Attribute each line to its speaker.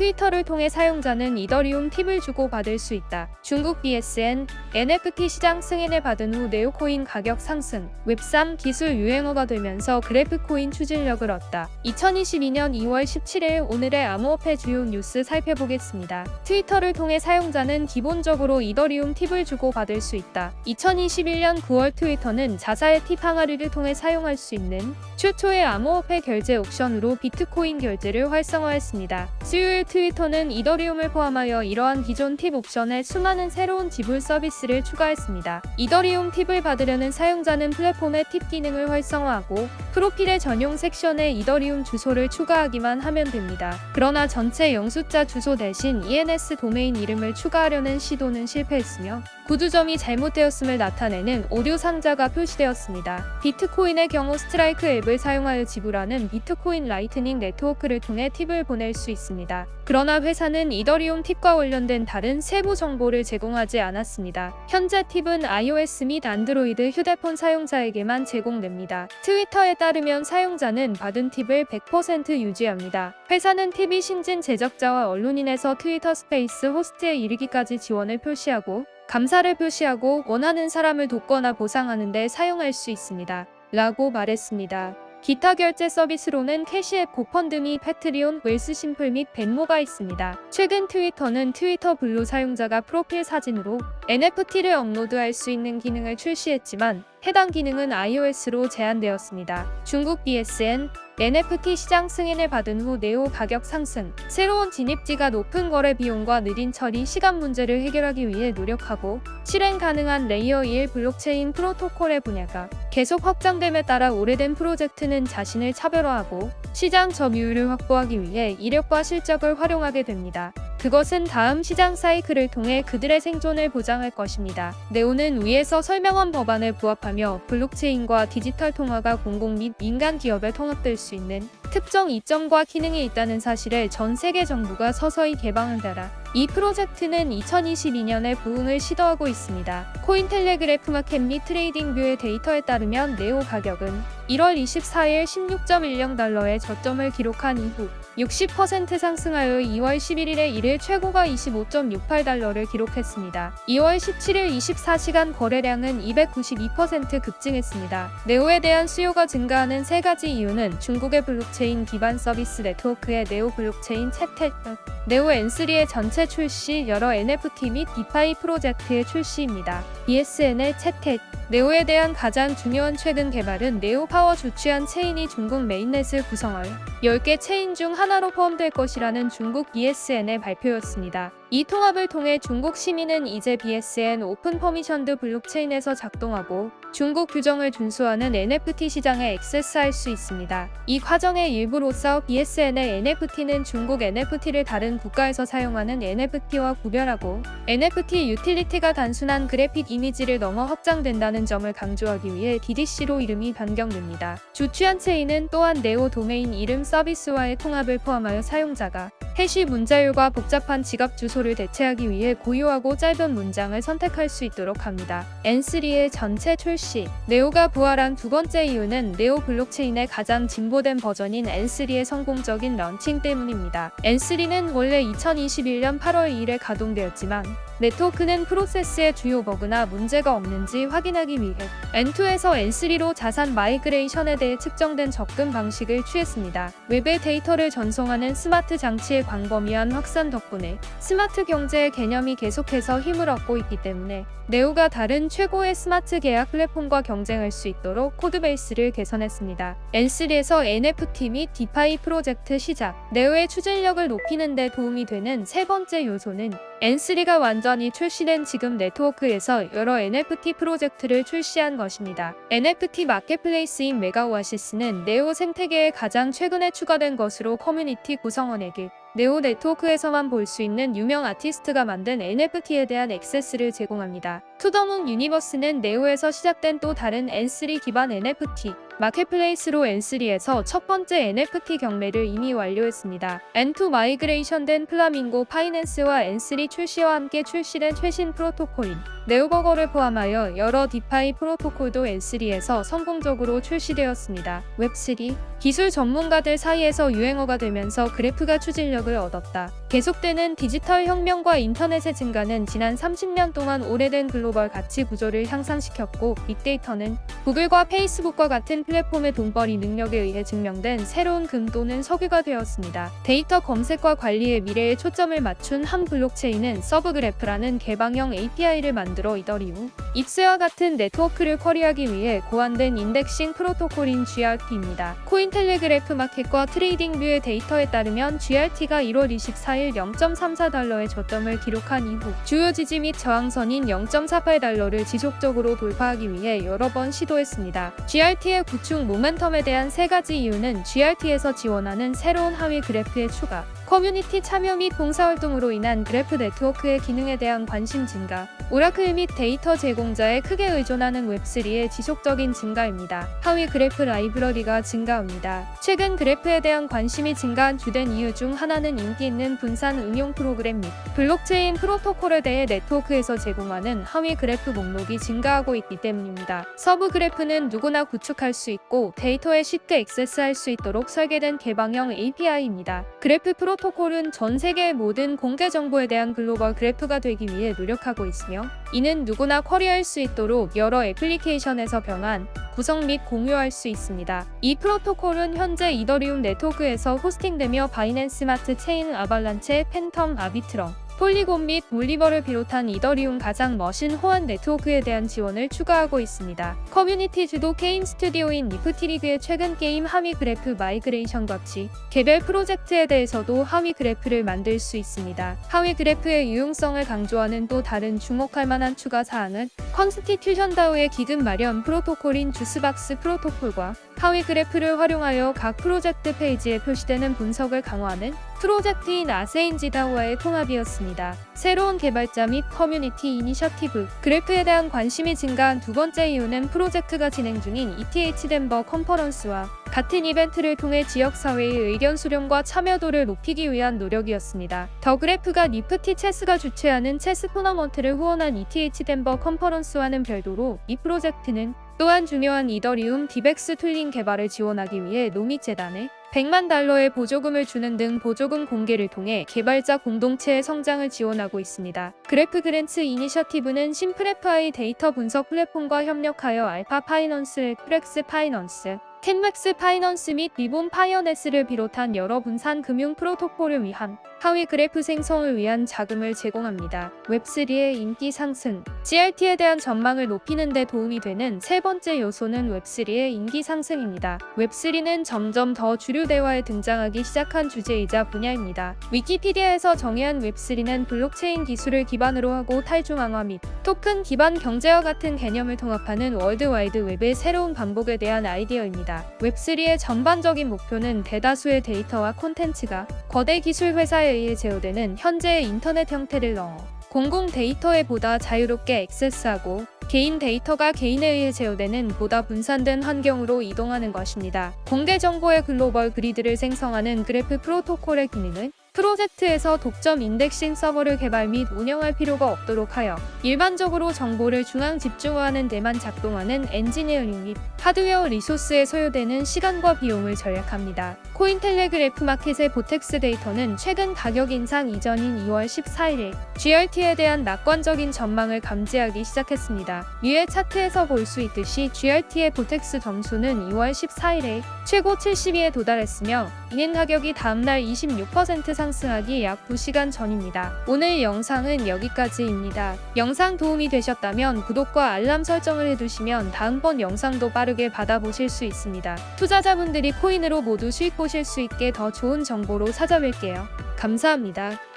Speaker 1: 트위터를 통해 사용자는 이더리움 팁을 주고 받을 수 있다. 중국 BSN NFT 시장 승인을 받은 후 네오코인 가격 상승, 웹3 기술 유행어가 되면서 그래프코인 추진력을 얻다. 2022년 2월 17일 오늘의 암호화폐 주요 뉴스 살펴보겠습니다. 트위터를 통해 사용자는 기본적으로 이더리움 팁을 주고 받을 수 있다. 2021년 9월 트위터는 자사의 팁 항아리를 통해 사용할 수 있는 최초의 암호화폐 결제 옵션으로 비트코인 결제를 활성화했습니다. 수요일 트위터는 이더리움을 포함하여 이러한 기존 팁 옵션에 수많은 새로운 지불 서비스를 추가했습니다. 이더리움 팁을 받으려는 사용자는 플랫폼의 팁 기능을 활성화하고 프로필의 전용 섹션에 이더리움 주소를 추가하기만 하면 됩니다. 그러나 전체 영숫자 주소 대신 ENS 도메인 이름을 추가하려는 시도는 실패했으며 구두점이 잘못되었음을 나타내는 오류 상자가 표시되었습니다. 비트코인의 경우 스트라이크 앱을 사용하여 지불하는 비트코인 라이트닝 네트워크를 통해 팁을 보낼 수 있습니다. 그러나 회사는 이더리움 팁과 관련된 다른 세부 정보를 제공하지 않았습니다. 현재 팁은 iOS 및 안드로이드 휴대폰 사용자에게만 제공됩니다. 트위터에 따르면 사용자는 받은 팁을 100% 유지합니다. 회사는 팁이 신진 제작자와 언론인에서 트위터 스페이스 호스트에 이르기까지 지원을 표시하고 감사를 표시하고 원하는 사람을 돕거나 보상하는 데 사용할 수 있습니다. 라고 말했습니다. 기타 결제 서비스로는 캐시앱 고펀드 및 패트리온, 웰스 심플 및 벤모가 있습니다. 최근 트위터는 트위터 블루 사용자가 프로필 사진으로 NFT를 업로드할 수 있는 기능을 출시했지만 해당 기능은 iOS로 제한되었습니다. 중국 BSN NFT 시장 승인을 받은 후 네오 가격 상승, 새로운 진입지가 높은 거래 비용과 느린 처리 시간 문제를 해결하기 위해 노력하고 실행 가능한 레이어 1 블록체인 프로토콜의 분야가 계속 확장됨에 따라 오래된 프로젝트는 자신을 차별화하고 시장 점유율을 확보하기 위해 이력과 실적을 활용하게 됩니다. 그것은 다음 시장 사이클을 통해 그들의 생존을 보장할 것입니다. 네오는 위에서 설명한 법안에 부합하며 블록체인과 디지털 통화가 공공 및 민간 기업에 통합될 수 있는 특정 이점과 기능이 있다는 사실을 전 세계 정부가 서서히 개방한다라. 이 프로젝트는 2022년에 부흥을 시도하고 있습니다. 코인텔레그래프 마켓 및 트레이딩뷰의 데이터에 따르면 네오 가격은 1월 24일 16.10달러의 저점을 기록한 이후 60% 상승하여 2월 11일에 이를 최고가 25.68달러를 기록했습니다. 2월 17일 24시간 거래량은 292% 급증했습니다. 네오에 대한 수요가 증가하는 세 가지 이유는 중국의 블록체인 기반 서비스 네트워크의 네오 블록체인 채택, 네오 N3의 전체 출시, 여러 NFT 및 디파이 프로젝트의 출시입니다. BSN의 채택, 네오에 대한 가장 중요한 최근 개발은 네오 파워 주취한 체인이 중국 메인넷을 구성할 10개 체인 중 하나로 포함될 것이라는 중국 BSN의 발표였습니다. 이 통합을 통해 중국 시민은 이제 BSN 오픈 퍼미션드 블록체인에서 작동하고 중국 규정을 준수하는 NFT 시장에 액세스할 수 있습니다. 이 과정의 일부로서 BSN의 NFT는 중국 NFT를 다른 국가에서 사용하는 NFT와 구별하고 NFT 유틸리티가 단순한 그래픽 이미지를 넘어 확장된다는 점을 강조하기 위해 DDC로 이름이 변경됩니다. 주취한 체인은 또한 네오 도메인 이름 서비스와의 통합을 포함하여 사용자가 해시 문자율과 복잡한 지갑 주소 를 대체하기 위해 고유하고 짧은 문장을 선택할 수 있도록 합니다. N3의 전체 출시 네오가 부활한 두 번째 이유는 네오 블록체인의 가장 진보된 버전인 N3의 성공적인 런칭 때문입니다. N3는 원래 2021년 8월 2일에 가동되었지만 네트워크는 프로세스의 주요 버그나 문제가 없는지 확인하기 위해 N2에서 N3로 자산 마이그레이션에 대해 측정된 접근 방식을 취했습니다. 웹의 데이터를 전송하는 스마트 장치의 광범위한 확산 덕분에 스마트 경제의 개념이 계속해서 힘을 얻고 있기 때문에 네오가 다른 최고의 스마트 계약 플랫폼과 경쟁할 수 있도록 코드베이스를 개선했습니다. N3에서 NFT 및 디파이 프로젝트 시작 네오의 추진력을 높이는 데 도움이 되는 세 번째 요소는 N3가 완전히 출시된 지금 네트워크에서 여러 NFT 프로젝트를 출시한 것입니다. NFT 마켓플레이스인 메가오아시스는 네오 생태계에 가장 최근에 추가된 것으로 커뮤니티 구성원에게 네오 네트워크에서만 볼 수 있는 유명 아티스트가 만든 NFT에 대한 액세스를 제공합니다. 투더문 유니버스는 네오에서 시작된 또 다른 N3 기반 NFT 마켓플레이스로 N3에서 첫 번째 NFT 경매를 이미 완료했습니다. N2 마이그레이션 된 플라밍고 파이낸스와 N3 출시와 함께 출시된 최신 프로토콜인 네오버거를 포함하여 여러 디파이 프로토콜도 L3에서 성공적으로 출시되었습니다. 웹3 기술 전문가들 사이에서 유행어가 되면서 그래프가 추진력을 얻었다. 계속되는 디지털 혁명과 인터넷의 증가는 지난 30년 동안 오래된 글로벌 가치 구조를 향상시켰고 빅데이터는 구글과 페이스북과 같은 플랫폼의 돈벌이 능력에 의해 증명된 새로운 금 또는 석유가 되었습니다. 데이터 검색과 관리의 미래에 초점을 맞춘 한 블록체인은 서브그래프라는 개방형 API를 만들 어 이더리움, 입스와 같은 네트워크를 쿼리하기 위해 고안된 인덱싱 프로토콜인 GRT입니다. 코인텔레그래프 마켓과 트레이딩뷰의 데이터에 따르면 GRT가 1월 24일 0.34달러의 저점을 기록한 이후 주요 지지 및 저항선인 0.48달러를 지속적으로 돌파하기 위해 여러 번 시도했습니다. GRT의 구축 모멘텀에 대한 세 가지 이유는 GRT에서 지원하는 새로운 하위 그래프의 추가, 커뮤니티 참여 및 봉사활동으로 인한 그래프 네트워크의 기능에 대한 관심 증가, 오라클 및 데이터 제공자에 크게 의존하는 웹3의 지속적인 증가입니다. 하위 그래프 라이브러리가 증가합니다. 최근 그래프에 대한 관심이 증가한 주된 이유 중 하나는 인기 있는 분산 응용 프로그램 및 블록체인 프로토콜에 대해 네트워크에서 제공하는 하위 그래프 목록이 증가하고 있기 때문입니다. 서브 그래프는 누구나 구축할 수 있고 데이터에 쉽게 액세스할 수 있도록 설계된 개방형 API입니다. 그래프 프로 토콜은 전 세계의 모든 공개 정보에 대한 글로벌 그래프가 되기 위해 노력하고 있으며 이는 누구나 쿼리할 수 있도록 여러 애플리케이션에서 변환, 구성 및 공유할 수 있습니다. 이 프로토콜은 현재 이더리움 네트워크에서 호스팅되며 바이낸스 스마트 체인 아발란체, 팬텀, 아비트럼, 폴리곤 및 올리버를 비롯한 이더리움 가장 머신 호환 네트워크에 대한 지원을 추가하고 있습니다. 커뮤니티 주도 게임 스튜디오인 리프티리그의 최근 게임 하위 그래프 마이그레이션 같이 개별 프로젝트에 대해서도 하위 그래프를 만들 수 있습니다. 하위 그래프의 유용성을 강조하는 또 다른 주목할 만한 추가 사항은 컨스티튜션 다우의 기금 마련 프로토콜인 주스박스 프로토콜과 하위 그래프를 활용하여 각 프로젝트 페이지에 표시되는 분석을 강화하는 프로젝트인 아세인지다우와의 통합이었습니다. 새로운 개발자 및 커뮤니티 이니셔티브 그래프에 대한 관심이 증가한 두 번째 이유는 프로젝트가 진행 중인 ETH 덴버 컨퍼런스와 같은 이벤트를 통해 지역사회의 의견 수렴과 참여도를 높이기 위한 노력이었습니다. 더 그래프가 니프티 체스가 주최하는 체스 토너먼트를 후원한 ETH 덴버 컨퍼런스와는 별도로 이 프로젝트는 또한 중요한 이더리움 디벡스 툴링 개발을 지원하기 위해 노미재단에 100만 달러의 보조금을 주는 등 보조금 공개를 통해 개발자 공동체의 성장을 지원하고 있습니다. 그래프 그랜츠 이니셔티브는 심프레프아이 데이터 분석 플랫폼과 협력하여 알파 파이넌스, 프렉스 파이넌스, 캔맥스 파이넌스 및 리본 파이어네스를 비롯한 여러 분산 금융 프로토콜을 위한 하위 그래프 생성을 위한 자금을 제공합니다. 웹3의 인기 상승 GRT에 대한 전망을 높이는 데 도움이 되는 세 번째 요소는 웹3의 인기 상승입니다. 웹3는 점점 더 주류 대화에 등장하기 시작한 주제이자 분야입니다. 위키피디아에서 정의한 웹3는 블록체인 기술을 기반으로 하고 탈중앙화 및 토큰 기반 경제와 같은 개념을 통합하는 월드와이드 웹의 새로운 반복에 대한 아이디어입니다. 웹3의 전반적인 목표는 대다수의 데이터와 콘텐츠가 거대 기술 회사 에 의해 제어되는 현재의 인터넷 형태를 넣어 공공 데이터에 보다 자유롭게 액세스하고 개인 데이터가 개인에 의해 제어되는 보다 분산된 환경으로 이동하는 것입니다. 공개 정보의 글로벌 그리드를 생성하는 그래프 프로토콜의 기능은 프로젝트에서 독점 인덱싱 서버를 개발 및 운영할 필요가 없도록 하여 일반적으로 정보를 중앙 집중화하는 데만 작동하는 엔지니어링 및 하드웨어 리소스에 소요되는 시간과 비용을 절약합니다. 코인텔레그래프 마켓의 보텍스 데이터는 최근 가격 인상 이전인 2월 14일 GRT에 대한 낙관적인 전망을 감지하기 시작했습니다. 위의 차트에서 볼 수 있듯이 GRT의 보텍스 점수는 2월 14일에 최고 72에 도달했으며 이는 가격이 다음날 26% 상승하기 약 2시간 전입니다. 오늘 영상은 여기까지입니다. 영상 도움이 되셨다면 구독과 알람 설정을 해두시면 다음번 영상도 빠르게 받아보실 수 있습니다. 투자자분들이 코인으로 모두 수익 보실 수 있게 더 좋은 정보로 찾아뵐게요. 감사합니다.